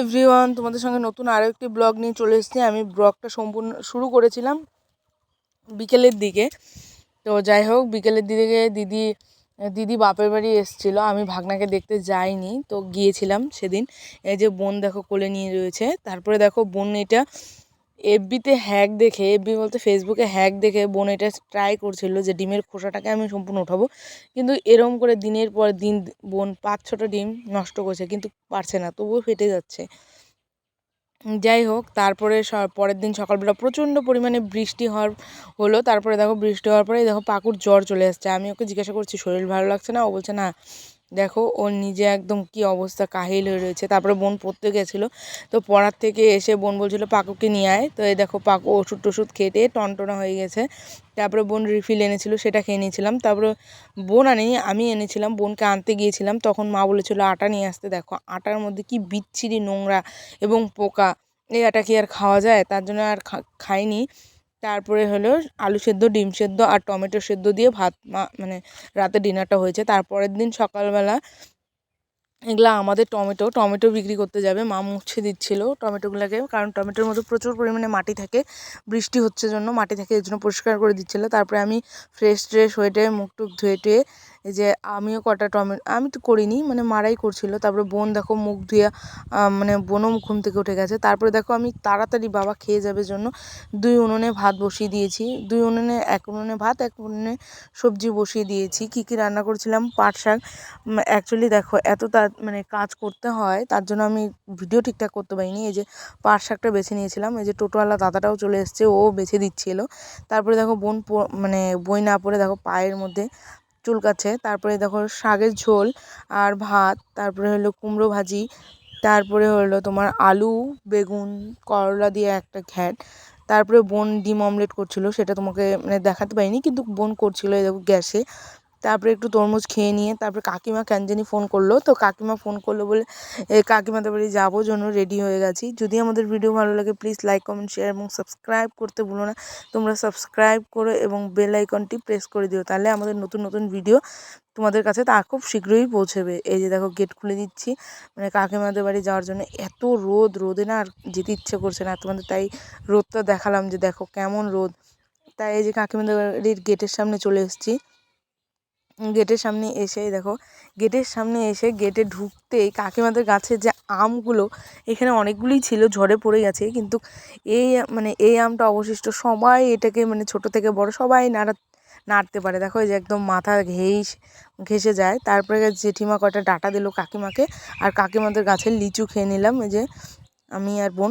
Everyone তোমাদের সঙ্গে নতুন আরও একটি ব্লগ নিয়ে চলে এসেছি। আমি ব্লগটা সম্পূর্ণ শুরু করেছিলাম বিকেলের দিকে। তো যাই হোক, বিকেলের দিকে দিদি দিদি বাপের বাড়ি এসেছিল। আমি ভাগনাকে দেখতে যাইনি, তো গিয়েছিলাম সেদিন। এই যে বোন দেখো কোলে নিয়ে রয়েছে। তারপরে দেখো বোন এটা এফবিতে হ্যাক দেখে এফবি বলতে ফেসবুকে হ্যাক দেখে বোন এটা ট্রাই করছিল যে ডিমের খোসাটাকে আমি সম্পূর্ণ উঠাবো। কিন্তু এরম করে দিনের পর দিন বোন পাঁচ ছটা ডিম নষ্ট করছে, কিন্তু পারছে না, তবুও ফেটে যাচ্ছে। যাই হোক, তারপরে পরের দিন সকালবেলা প্রচণ্ড পরিমাণে বৃষ্টি হওয়ার, হলো। তারপরে দেখো বৃষ্টি হওয়ার পরে দেখো পাকুর জ্বর চলে আসছে। আমি ওকে জিজ্ঞাসা করছি, শরীর ভালো লাগছে না? ও বলছে, না। দেখো, ওর নিজে একদম কি অবস্থা, কাহিল হয়ে রয়েছে। তারপরে বোন পড়তে গেছিল, তো পড়ার থেকে এসে বোন বলছিল, পাকুকে নিয়ে আয়। তো এই দেখো, পাকু ওষুধ টষুধ খেটে টনটনা হয়ে গেছে। তারপরে বোন রিফিল এনেছিল, সেটা খেয়ে নিয়েছিলাম। তারপরে বোন আনেনি, আমি এনেছিলাম। বোনকে আনতে গিয়েছিলাম, তখন মা বলেছিল, আটা নিয়ে আসতে দেখো, আটার মধ্যে কি বিচ্ছিরি নোংরা এবং পোকা। এই আটা কি আর খাওয়া যায়? তার জন্য আর খাইনি। তারপরে হলো আলু সেদ্ধ, ডিম সেদ্ধ আর টমেটো সেদ্ধ দিয়ে ভাত মানে রাতে ডিনারটা হয়েছে। তারপরের দিন সকালবেলা এগুলো আমাদের টমেটো টমেটো বিক্রি করতে যাবে। মা মুছে দিচ্ছিল টমেটোগুলোকে কারণ টমেটোর মধ্যে প্রচুর পরিমাণে মাটি থাকে। বৃষ্টি হচ্ছে জন্য মাটি থাকে, এর জন্য পরিষ্কার করে দিচ্ছিল। তারপরে আমি ফ্রেশ ট্রেশ হয়ে মুখ টুক ধুয়ে টুয়ে এই যে আমিও কটা টমেটো আমি তো করিনি মানে মারাই করছিল। তারপরে বোন দেখো মুখ ধুয়ে মানে বোনও ঘুম থেকে উঠে গেছে। তারপরে দেখো আমি তাড়াতাড়ি বাবা খেয়ে যাবে জন্য দুই উনুনে ভাত বসিয়ে দিয়েছি। দুই উনুনে, এক উনুনে ভাত, এক উনুনে সবজি বসিয়ে দিয়েছি। কী কী রান্না করেছিলাম? পাট শাক। অ্যাকচুয়ালি দেখো, এত তার মানে কাজ করতে হয়, তার জন্য আমি ভিডিও ঠিকঠাক করতে পারিনি। এই যে পাট শাকটা বেছে নিয়েছিলাম, এই যে টোটোওয়ালা দাদাটাও চলে এসছে, ও বেছে দিচ্ছিল। তারপরে দেখো বোন মানে বই না পড়ে দেখো পায়ের মধ্যে চুলকাচ্ছে, তারপরে দেখো শাকের ঝোল আর ভাত, তারপরে হলো কুমড়ো ভাজি, তারপরে হলো তোমার আলু, বেগুন, করলা দিয়ে একটা ঘ্যাট, তারপরে বোন ডিম অমলেট করছিল, সেটা তোমাকে মানে দেখাতে পারিনি, কিন্তু বোন করছিল এই দেখো গ্যাসে। তারপরে একটু তরমুজ খেয়ে নিয়ে তারপরে কাকিমা কেন জানি ফোন করল। তো কাকিমা ফোন করল বলে কাকিমাদের বাড়ি যাব জন্য রেডি হয়ে গেছি। যদি আমাদের ভিডিও ভালো লাগে প্লিজ লাইক কমেন্ট শেয়ার এবং সাবস্ক্রাইব করতে ভুলো না। তোমরা সাবস্ক্রাইব করো এবং বেল আইকনটি প্রেস করে দিও। তাহলে আমাদের নতুন নতুন ভিডিও তোমাদের কাছে তা খুব শীঘ্রই পৌঁছবে। এই যে দেখো গেট খুলে দিচ্ছি। মানে কাকিমাদের বাড়ি যাওয়ার জন্য এত রোদ, রোদে না আর যেতে ইচ্ছে করছে না। তোমাদের তাই রোদটা দেখালাম যে দেখো কেমন রোদ। তাই এই যে কাকিমাদের বাড়ির গেটের সামনে চলে এসেছি। গেটের সামনে এসে দেখো, গেটের সামনে এসে গেটে ঢুকতেই কাকিমাদের গাছের যে আমগুলো, এখানে অনেকগুলোই ছিল, ঝড়ে পড়ে গেছে, কিন্তু এই মানে এই আমটা অবশিষ্ট সবাই এটাকে মানে ছোট থেকে বড় সবাই নাড়া, নাড়তে পারে। দেখো, এই যে একদম মাথা ঘেঁষ, ঘেঁষে যায়। তারপরে জেঠিমা কটা ডাটা দিল কাকিমাকে, আর কাকিমাদের গাছের লিচু খেয়ে নিলাম, এই যে আমি আর বোন।